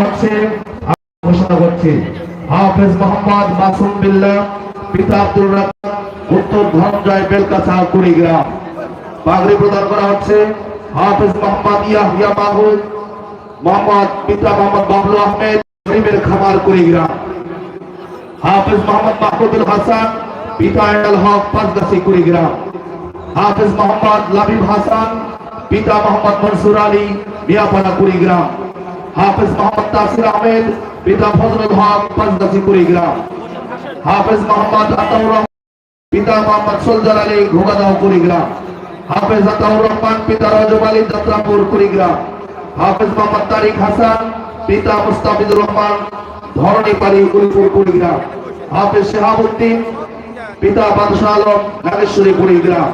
হচ্ছে ঘোষণা করছে। হাফেজ মোহাম্মদ মাসুম বিল্লাহ, পিতা আব্দুর রাজ্জাক, উত্তর ধনঞ্জয় বেলকাছা কুড়িগ্রাম। পাগড়ি প্রদান করা হচ্ছে হাফেজ মোহাম্মদ ইয়াহিয়া মাহমুদ, মোহাম্মদ পিতা মোহাম্মদ বাবলু আহমেদ, গরিবের খামার কুড়িগ্রাম। হাফেজ মোহাম্মদ মাহমুদুল হাসান, পিতা এন্ডাল হক পাঁচগাছি কুড়িগ্রাম। হাফেজ মোহাম্মদ লাবিব হাসান, পিতা মোহাম্মদ মনসুর আলী, মিয়াপাড়া কুড়িগ্রাম। হাফেজ মোহাম্মদ তাসির আহমেদ, পিতা ফজলুল হক পাঁচগাছি কুড়িগ্রাম হাফেজ মোহাম্মদ আতাউর পিতা মোহাম্মদ সোলজার আলী ঘোগাদাও কুড়িগ্রাম হাফেজ আতাউর রহমান, পিতা রজব আলী যাত্রাপুর কুড়িগ্রাম হাফেজ মোহাম্মদ তারিক হাসান, পিতা মুস্তাফিজুর রহমান, ধরণী পালি উলিপুর কুড়িগ্রাম হাফেজ শেহাবুদ্দিন, পিতা বাদশাহ আলম নাগেশ্বরী কুড়িগ্রাম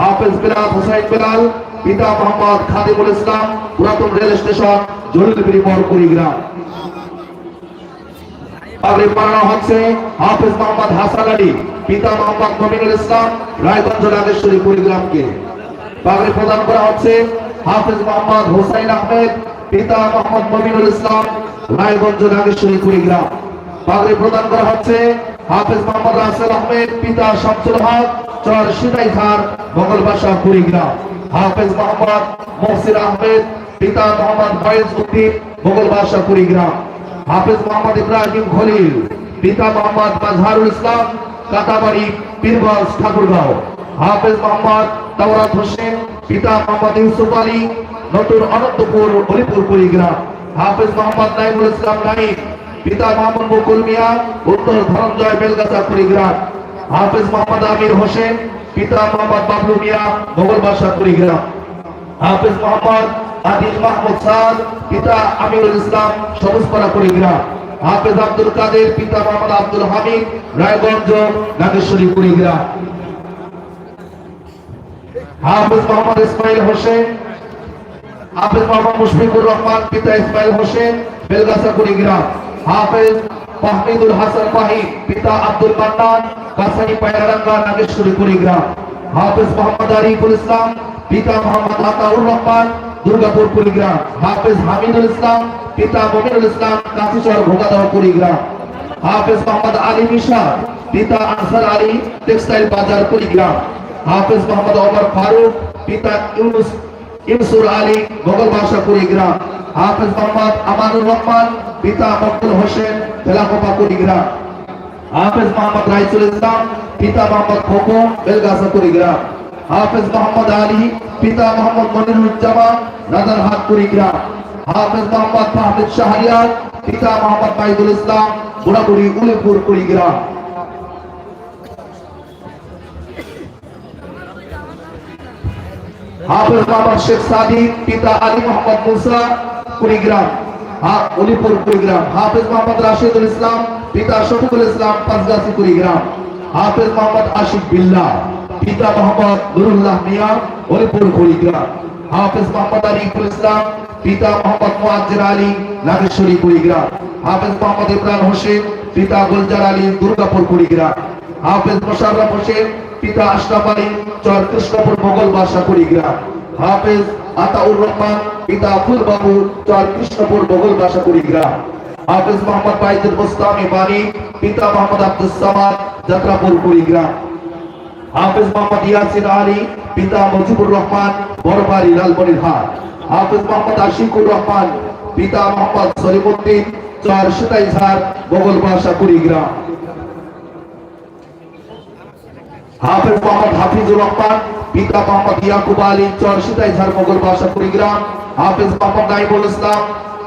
হাফেজ বিলাল, হোসাইন বিলাল, পিতা মোহাম্মদ খাদিমুল ইসলাম, পুরাতন রেল স্টেশন জরুরি মোড় কুড়িগ্রাম পাগড়ি পরানো হচ্ছে হাফেজ মোহাম্মদ হাসান আলী, পিতা মোহাম্মদ নমিনুল ইসলাম, রায়গঞ্জ নাগেশ্বরী কুড়িগ্রামকে। পাগড়ি প্রদান করা হচ্ছে হাফেজ মোহাম্মদ হোসাইন আহমেদ, পিতা মোহাম্মদ নমিনুল ইসলাম, রায়গঞ্জ নাগেশ্বরী কুড়িগ্রাম। পাগড়ি প্রদান করা হচ্ছে হাফেজ মোহাম্মদ রাসেল আহমেদ, পিতা শামসুল হক, চর সিদাইথার মোগল বাসা কুড়িগ্রাম। হাফেজ মোহাম্মদ মহসিন আহমেদ পিতা মোহাম্মদ ফয়েজ উদ্দিন, মোগল বাসা কুড়িগ্রাম। হাফেজ মোহাম্মদ ইব্রাহিম খলিল, পিতা মোহাম্মদ মাজহারুল ইসলাম, কাটাবাড়ি, পীরগঞ্জ, ঠাকুরগাঁও। হাফেজ মোহাম্মদ তাওরাত হোসেন, পিতা মোহাম্মদ ইউসুফ আলী, নতুন অনন্তপুর হরিপুর কুড়িগ্রাম। হাফেজ মোহাম্মদ নাইমুল ইসলাম নাইম, পিতা মোহাম্মদ বকুল মিয়া, উত্তর ধনঞ্জয়, বেলগাছা, কুড়িগ্রাম। হাফেজ মোহাম্মদ আমির হোসেন, পিতা মোহাম্মদ বাবলু মিয়া, মোগল বাসা কুড়িগ্রাম। হাফেজ মোহাম্মদ মাহমুদ পিতা আমিরুল ইসলাম আব্দুল কাদের, পিতা মোহাম্মদ আব্দুল হামিদ, রায়গঞ্জ নাগেশ্বরী কুড়িগ্রাম। হাফেজ মোহাম্মদ ইসমাইল হোসেন মোহাম্মদ মুশফিকুর রহমান, পিতা ইসমাইল হোসেন, বেলগাছা, কুড়িগ্রাম। হাফেজ মাহমিদুল হাসান পাহিদ পিতা আব্দুল মান্নান কাসাই নাগেশ্বরী কুড়িগ্রাম। হাফেজ মোহাম্মদ আরিফুল ইসলাম, পিতা মোহাম্মদ আতাউর রহমান দুর্গাপুর, কুড়িগ্রাম। হাফেজ হামিদুল ইসলাম, পিতা মমিনুল ইসলাম কাশিচর ভোগাদাও কুড়িগ্রাম। হাফেজ মোহাম্মদ আলী মিশার পিতা আনসার আলী, টেক্সটাইল বাজার, কুড়িগ্রাম। হাফেজ মোহাম্মদ ওমর ফারুক, পিতা ইউনুস ইনসুর আলী, মোগল বাসা কুড়িগ্রাম। হাফেজ মোহাম্মদ আমানুর রহমান, পিতা মকবুল হোসেন তেলাকোপা কুড়িগ্রাম। হাফেজ মোহাম্মদ রাইসুল ইসলাম, পিতা মোহাম্মদ খোকো, বেলগাছা, কুড়িগ্রাম। হাফেজ মোহাম্মদ আলী, পিতা মোহাম্মদ মনিরুজ্জামান রাজারহাট কুড়িগ্রাম, হাফেজ মোহাম্মদ মাহমুদ শাহরিয়ার, পিতা মোহাম্মদ মাইদুল ইসলাম, বুড়াবুড়ি, উলিপুর, কুড়িগ্রাম। হাফেজ মোহাম্মদ শেখ সাদিক পিতা আলী মোহাম্মদ মুসা, কুড়িগ্রাম। উলিপুর, কুড়িগ্রাম। হাফেজ মোহাম্মদ রাশিদুল ইসলাম, পিতা শফিকুল ইসলাম, পাঁচগাছি, কুড়িগ্রাম। হাফেজ মোহাম্মদ আশিক বিল্লাহ, পিতা মোহাম্মদ নুরুল্লাহ মিয়া, উলিপুর, কুড়িগ্রাম। হাফেজ মোহাম্মদ আরিফুল ইসলাম, পিতা মোহাম্মদ মুআজ্জির আলী, নাগেশ্বরী, কুড়িগ্রাম। হাফেজ মোহাম্মদ ইমরান হোসেন, পিতা গুলজার আলী, দুর্গাপুর, কুড়িগ্রাম। হাফেজ মোশাররফ হোসেন, পিতা আশরাফ আলী চর কৃষ্ণপুর মোগল বাসা কুড়িগ্রাম। হাফেজ আতাউর রহমান, পিতা আফুল বাবু চর কৃষ্ণপুর মোগল বাসা কুড়িগ্রাম। হাফেজ মোহাম্মদ বাইদুল মুস্তামি বাণী পিতা মোহাম্মদ আব্দুল সামাদ, যাত্রাপুর, কুড়িগ্রাম। হাফেজ মোহাম্মদ ইয়াসিন আলী, পিতা মুজিবুর রহমান, বড়বাড়ি লালমনিরহাট। হাফেজ মোহাম্মদ আশিকুর রহমান, পিতা মোহাম্মদ সলিমুদ্দিন, চর সিতাইঝার মোগল বাসা কুড়িগ্রাম। হাফেজ মোহাম্মদ হাফিজুর রহমান, পিতা মোহাম্মদ ইয়াকুব আলী, চর সিতাইঝার মোগল বাসা কুড়িগ্রাম। হাফেজ মোহাম্মদ নাইমুল ইসলাম,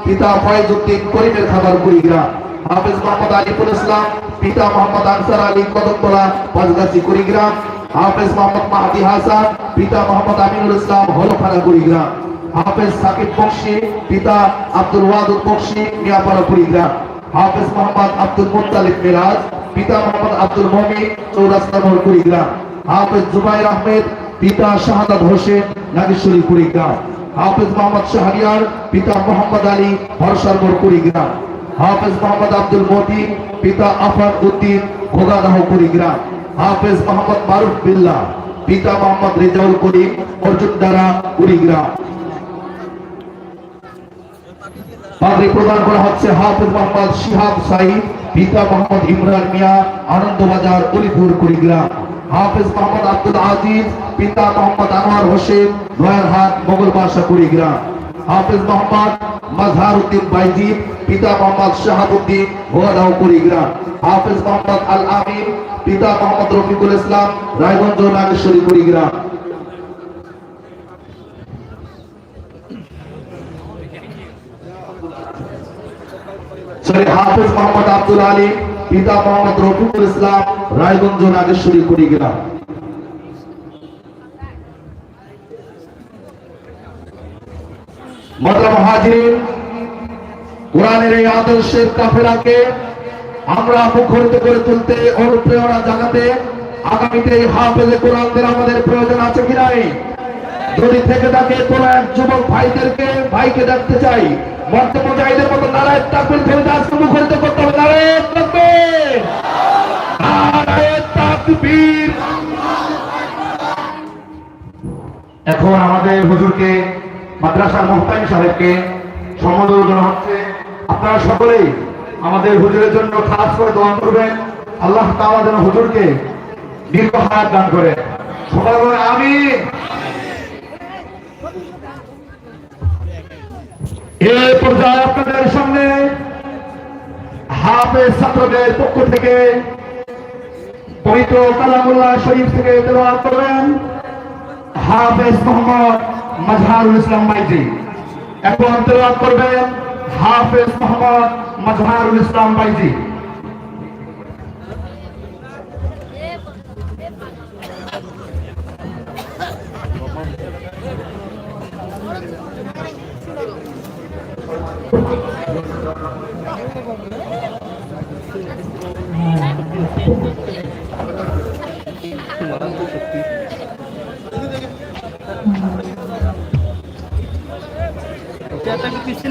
পিতা ফয়েজউদ্দিন করিমের খাবার কুড়িগ্রাম। হাফেজ মোহাম্মদ আলিফুল ইসলাম, পিতা মোহাম্মদ আনসার আলী কদমতলা, পাঁচগাছি কুড়িগ্রাম। হাফেজ মোহাম্মদ মাহাদি হাসান, পিতা মোহাম্মদ আমিনুল ইসলাম হলখানা কুড়িগ্রাম হাফেজ সাকিব বক্সি, পিতা আব্দুল ওয়াদুদ বক্সি মিয়াপাড়া কুড়িগ্রাম হাফেজ মোহাম্মদ আব্দুল মুত্তালিব মিরাজ, পিতা মোহাম্মদ আব্দুল মমিন, চৌরাস্তা কুড়িগ্রাম হাফেজ জুবাইর আহমেদ, পিতা শাহাদাত হোসেন নাগেশ্বরী কুড়িগ্রাম হাফেজ মোহাম্মদ শাহরিয়ার, পিতা মোহাম্মদ আলী ভরসার মোড় কুড়িগ্রাম হাফেজ মোহাম্মদ আব্দুল মতিন, পিতা আফার উদ্দিন খোগাদাহ কুড়িগ্রাম হাফেজ মোহাম্মদ মারুফ বিল্লাহ, পিতা মোহাম্মদ রেজাউল করিম অর্জুন দ্বারা কুড়িগ্রাম পাগড়ি প্রদান করা হচ্ছে হাফিজ মোহাম্মদ শিহাব সাইদ পিতা মোহাম্মদ ইমরান মিয়া, আনন্দবাজার উলিপুর কুড়িগ্রাম। হাফেজ মোহাম্মদ আব্দুল আজিজ, পিতা মোহাম্মদ আনোয়ার হোসেন, নয়ারহাট মোগল বাসা কুড়িগ্রাম। হাফিজ মোহাম্মদ মাজহার উদ্দিন বাইজিদ পিতা মোহাম্মদ শাহাবুদ্দিন, গোয়াদাও, কুড়িগ্রাম। হাফিজ মোহাম্মদ আল আমিন পিতা মোহাম্মদ রফিকুল ইসলাম, রায়গঞ্জ নাগেশ্বরী কুড়িগ্রাম। হাফিজ মোহাম্মদ আব্দুল আলী, পিতা মোহাম্মদ রফিকুল ইসলাম, রায়গঞ্জ নাগেশ্বরী কুড়িগ্রাম। মতলব হাজির কোরআনের এই আদর্শের কাফেরাকে আমরা মুখরিত করে তুলতে অনুপ্রেরণা জাগাতে আগামীতে হাফেজে কোরআনদের আমাদের প্রয়োজন আছে কি নাই? যদি থেকে থাকে কোন এক যুবক ভাইদেরকে, ভাইকে দেখতে চাই মর্তে মতো তাকবির ফেলতে আজকে মুখরিত করতে হবে। তাকবীর! তাকবীর! এখন আমাদের হুজুরকে, মাদ্রাসার মোহতাইম সাহেবকে সম্বোধন হচ্ছে। আপনারা সকলেই আমাদের হুজুরের জন্য খাস করে দোয়া করবেন। আল্লাহ তাআলা যেন হুজুরকে দীর্ঘ হায়াত দান করে। সবাই বলে আমি এই পর্যায়ে আপনাদের সামনে হাফেজ ছাত্রদের পক্ষ থেকে পবিত্র কালামুল্লাহ শরীফ থেকে তেলাওয়াত করবেন হাফেজ মোহাম্মদ মাজহারুল ইসলাম বাইজি এখন তেলাওয়াত করবেন হাফেজ মোহাম্মদ মাজহারুল ইসলাম বাইজি চেয়ারটা একটু পিছিয়ে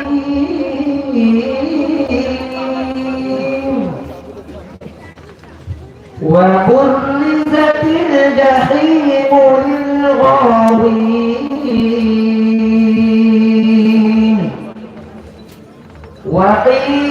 وبرزت الجحيم للغاوين وقيل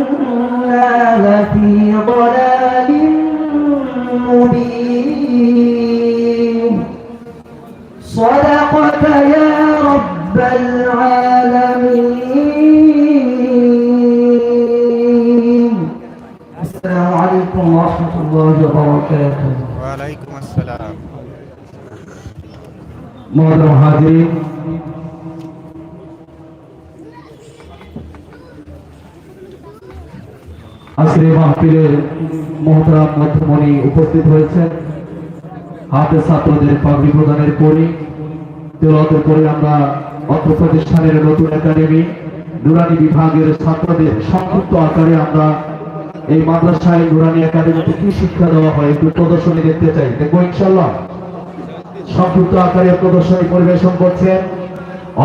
وإنا لفي ضلال مبين. صدقت يا رب العالمين. السلام عليكم ورحمة الله وبركاته. وعليكم السلام. محترم حاضرین আজকের এই মাহফিলের মহতরাম মধ্যমণি উপস্থিত হয়েছেন। হাতে ছাত্রদের পাগড়ি প্রদানের পরে তেলাতের পরে আমরা অর্থ প্রতিষ্ঠানের নতুন একাডেমি, নুরানি বিভাগের ছাত্রদের সংক্ষিপ্ত আকারে আমরা এই মাদ্রাসায় নুরানি একাডেমিতে কি শিক্ষা দেওয়া হয় একটু প্রদর্শনী দেখতে চাই। দেখব ইনশাল্লাহ সংক্ষিপ্ত আকারে প্রদর্শনী পরিবেশন করছেন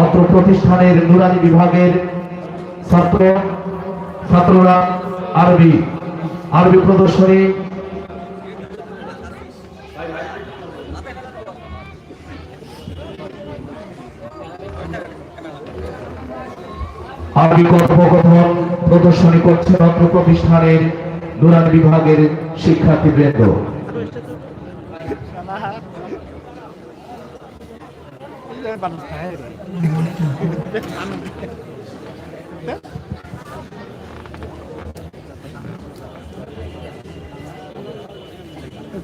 অত্র প্রতিষ্ঠানের নুরানি বিভাগের ছাত্র, ছাত্ররা। আরবি আরবি প্রদর্শনী আরবি কথোপকথন প্রদর্শনী করছেন অত্র প্রতিষ্ঠানের নুরানি বিভাগের শিক্ষার্থীবৃন্দ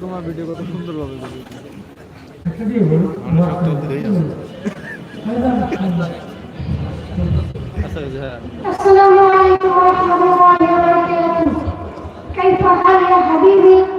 তোমার ভিডিও কত সুন্দর ভাবে আচ্ছা হ্যাঁ السلام عليكم ورحمة الله وبركاته كيف حال يا حبيبي؟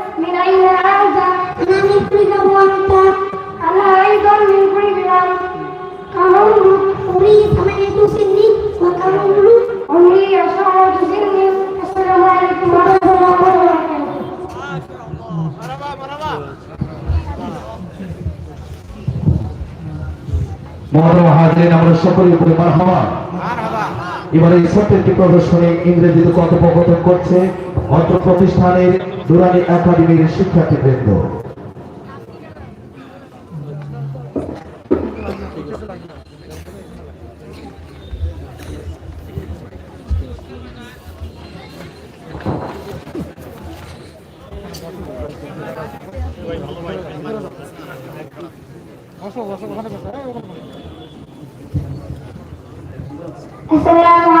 من أين هذا؟ أنا من بريغام وأنت أنا أيضا من بريغام كم عمرك؟ عمري ثمانية سنين وكم عمرك؟ عمري عشرة سنين السلام عليكم ورحمة الله وبركاته মহরম হাজির আমরা সকলের উপরে মারহাবা এবারে এই ছোট্ট একটি প্রদর্শনী ইংরেজিতে কথোপকথন করছে অত্র প্রতিষ্ঠানের দুরানি একাডেমির শিক্ষার্থীবৃন্দ। আসসালামু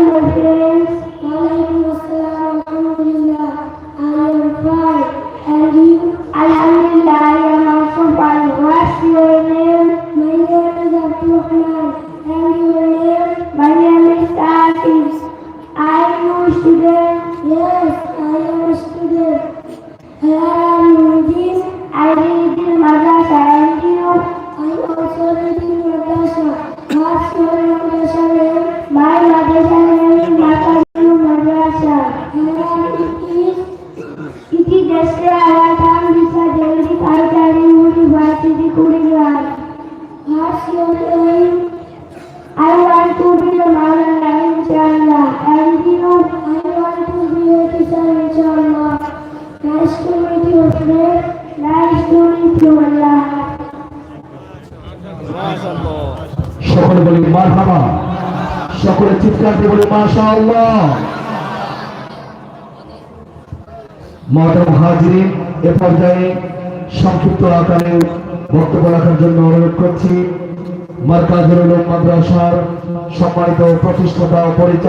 সকলে বলি মারহাবা। সকলে চিৎকার দিয়ে বলি, মাশাআল্লাহ। মহতরম হাজিরিন, এ পর্যায়ে সংক্ষিপ্ত আকারে বক্তব্য রাখার জন্য অনুরোধ করছি। মার্কাজুল উলুম মাদ্রাসার সম্মানিত প্রতিষ্ঠাতা পরিচালক।